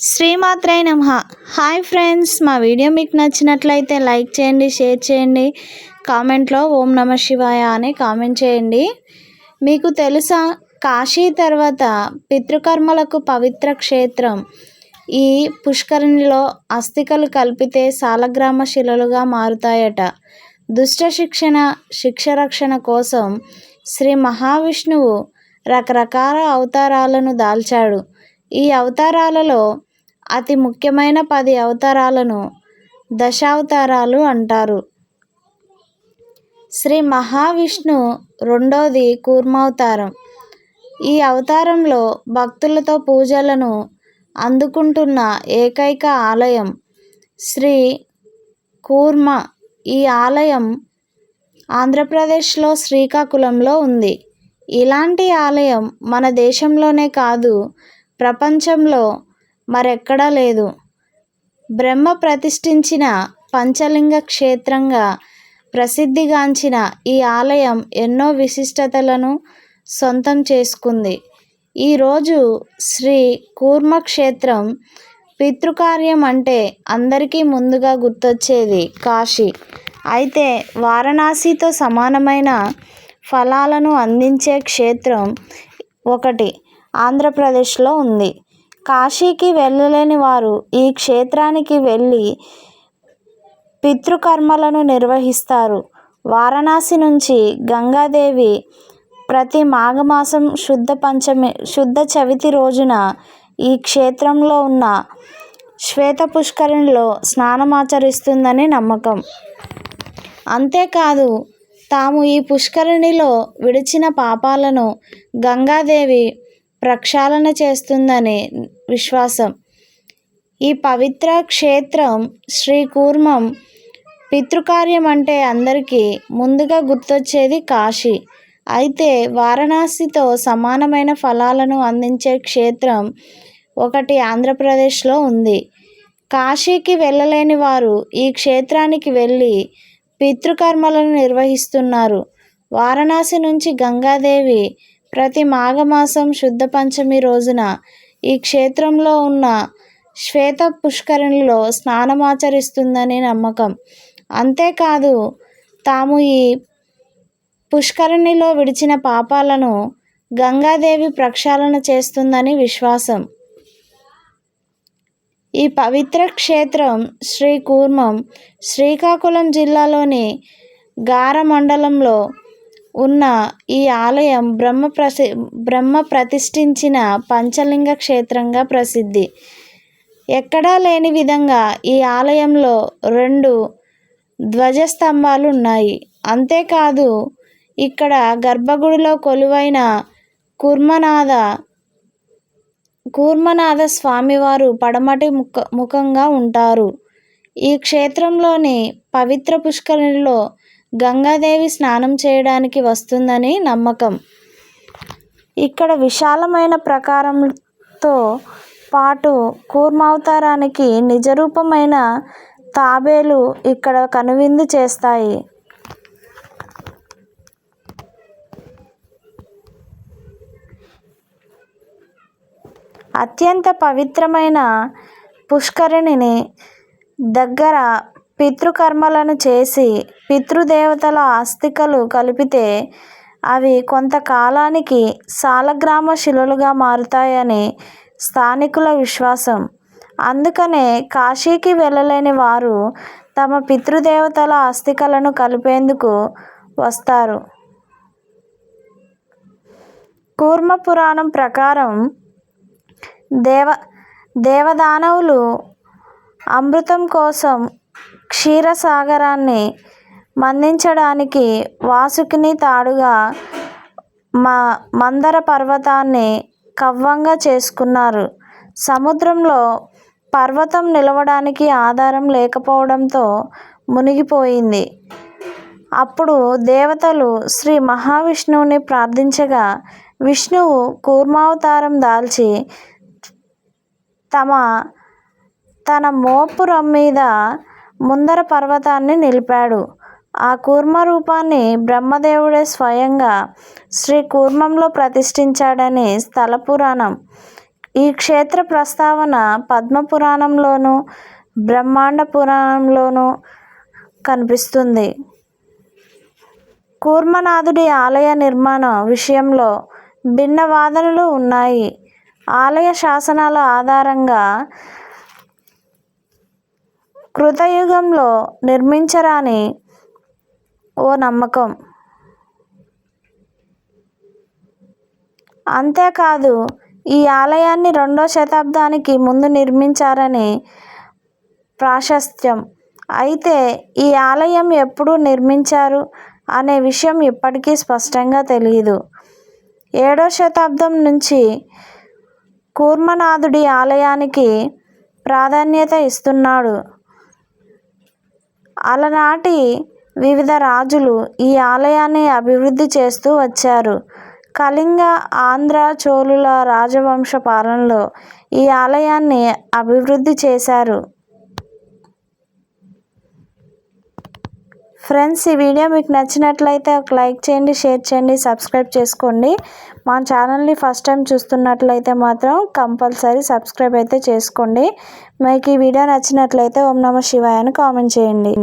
శ్రీమాత్రై నమ. Hi friends మా video మీకు నచ్చినట్లయితే లైక్ చేయండి షేర్ చేయండి. కామెంట్లో ఓం నమ శివాయ అని కామెంట్ చేయండి. మీకు తెలుసా కాశీ తర్వాత పితృకర్మలకు పవిత్ర క్షేత్రం. ఈ పుష్కరిణిలో అస్థికలు కలిపితే సాలగ్రామ శిలలుగా మారుతాయట. దుష్ట శిక్షణ శిక్షరక్షణ కోసం శ్రీ మహావిష్ణువు రకరకాల అవతారాలను దాల్చాడు. ఈ అవతారాలలో అతి ముఖ్యమైన పది అవతారాలను దశావతారాలు అంటారు. శ్రీ మహావిష్ణు రెండోది కూర్మావతారం. ఈ అవతారంలో భక్తులతో పూజలను అందుకుంటున్న ఏకైక ఆలయం శ్రీ కూర్మ. ఈ ఆలయం ఆంధ్రప్రదేశ్లో శ్రీకాకుళంలో ఉంది. ఇలాంటి ఆలయం మన దేశంలోనే కాదు ప్రపంచంలో మరెక్కడా లేదు. బ్రహ్మ ప్రతిష్ఠించిన పంచలింగ క్షేత్రంగా ప్రసిద్ధిగాంచిన ఈ ఆలయం ఎన్నో విశిష్టతలను సొంతం చేసుకుంది. ఈరోజు శ్రీ కూర్మ క్షేత్రం పితృకార్యం అంటే అందరికీ ముందుగా గుర్తొచ్చేది కాశీ. అయితే వారణాసితో సమానమైన ఫలాలను అందించే క్షేత్రం ఒకటి ఆంధ్రప్రదేశ్లో ఉంది. కాశీకి వెళ్ళలేని వారు ఈ క్షేత్రానికి వెళ్ళి పితృకర్మలను నిర్వహిస్తారు. వారణాసి నుంచి గంగాదేవి ప్రతి మాఘమాసం శుద్ధ పంచమి శుద్ధ చవితి రోజున ఈ క్షేత్రంలో ఉన్న శ్వేత పుష్కరిణిలో స్నానమాచరిస్తుందని నమ్మకం. అంతేకాదు తాము ఈ పుష్కరిణిలో విడిచిన పాపాలను గంగాదేవి ప్రక్షాళన చేస్తుందని విశ్వాసం. ఈ పవిత్ర క్షేత్రం శ్రీకూర్మం పితృకార్యం అంటే అందరికీ ముందుగా గుర్తొచ్చేది కాశీ. అయితే వారణాసితో సమానమైన ఫలాలను అందించే క్షేత్రం ఒకటి ఆంధ్రప్రదేశ్లో ఉంది. కాశీకి వెళ్ళలేని వారు ఈ క్షేత్రానికి వెళ్ళి పితృకర్మలను నిర్వహిస్తున్నారు. వారణాసి నుంచి గంగాదేవి ప్రతి మాఘమాసం శుద్ధ పంచమి రోజున ఈ క్షేత్రంలో ఉన్న శ్వేత పుష్కరిణిలో స్నానమాచరిస్తుందని నమ్మకం. అంతేకాదు తాము ఈ పుష్కరిణిలో విడిచిన పాపాలను గంగాదేవి ప్రక్షాళన చేస్తుందని విశ్వాసం. ఈ పవిత్ర క్షేత్రం శ్రీ కూర్మం శ్రీకాకుళం జిల్లాలోని గార మండలంలో ఉన్న ఈ ఆలయం బ్రహ్మ ప్రసి బ్రహ్మ ప్రతిష్ఠించిన పంచలింగ క్షేత్రంగా ప్రసిద్ధి. ఎక్కడా లేని విధంగా ఈ ఆలయంలో రెండు ధ్వజస్తంభాలు ఉన్నాయి అంతేకాదు ఇక్కడ గర్భగుడిలో కొలువైన కుర్మనాథ కూర్మనాథ స్వామివారు పడమటి ముఖ ముఖంగా ఉంటారు. ఈ క్షేత్రంలోని పవిత్ర పుష్కరిణిలో గంగాదేవి స్నానం చేయడానికి వస్తుందని నమ్మకం. ఇక్కడ విశాలమైన ప్రకారంతో పాటు కూర్మావతారానికి నిజరూపమైన తాబేలు ఇక్కడ కనువిందు చేస్తాయి. అత్యంత పవిత్రమైన పుష్కరిణిని దగ్గర పితృకర్మలను చేసి పితృదేవతల ఆస్తికలు కలిపితే అవి కొంతకాలానికి సాలగ్రామ శిలలుగా మారుతాయని స్థానికుల విశ్వాసం. అందుకనే కాశీకి వెళ్ళలేని వారు తమ పితృదేవతల ఆస్తికలను కలిపేందుకు వస్తారు. కూర్మ పురాణం ప్రకారం దేవ దేవదానవులు అమృతం కోసం క్షీరసాగరాన్ని మందించడానికి వాసుకిని తాడుగా మా మందర పర్వతాన్ని కవ్వంగా చేసుకున్నారు. సముద్రంలో పర్వతం నిలవడానికి ఆధారం లేకపోవడంతో మునిగిపోయింది. అప్పుడు దేవతలు శ్రీ మహావిష్ణువుని ప్రార్థించగా విష్ణువు కూర్మావతారం దాల్చి తమ తన మోపురం మీద ముందర పర్వతాన్ని నిలిపాడు. ఆ కూర్మ రూపాన్ని బ్రహ్మదేవుడే స్వయంగా శ్రీ కూర్మంలో ప్రతిష్ఠించాడని స్థల పురాణం ఈ క్షేత్ర ప్రస్తావన పద్మపురాణంలోను బ్రహ్మాండ పురాణంలోను కనిపిస్తుంది. కూర్మనాథుడి ఆలయ నిర్మాణం విషయంలో భిన్న వాదనలు ఉన్నాయి. ఆలయ శాసనాల ఆధారంగా కృతయుగంలో నిర్మించరాని ఓ నమ్మకం. అంతేకాదు ఈ ఆలయాన్ని రెండో శతాబ్దానికి ముందు నిర్మించారని ప్రాశస్త్యం. అయితే ఈ ఆలయం ఎప్పుడు నిర్మించారు అనే విషయం ఇప్పటికీ స్పష్టంగా తెలియదు ఏడో శతాబ్దం నుంచి కూర్మనాథుడి ఆలయానికి ప్రాధాన్యత ఇస్తున్నాడు. అలనాటి వివిధ రాజులు ఈ ఆలయాన్ని అభివృద్ధి చేస్తూ వచ్చారు. కళింగ ఆంధ్ర చోళుల రాజవంశ పాలనలో ఈ ఆలయాన్ని అభివృద్ధి చేశారు. ఫ్రెండ్స్ ఈ వీడియో మీకు నచ్చినట్లయితే ఒక లైక్ చేయండి షేర్ చేయండి సబ్స్క్రైబ్ చేసుకోండి. మా ఛానల్ని ఫస్ట్ టైం చూస్తున్నట్లయితే మాత్రం కంపల్సరీ సబ్స్క్రైబ్ అయితే చేసుకోండి. మీకు ఈ వీడియో నచ్చినట్లయితే ఓం నమ శివాయ అని కామెంట్ చేయండి.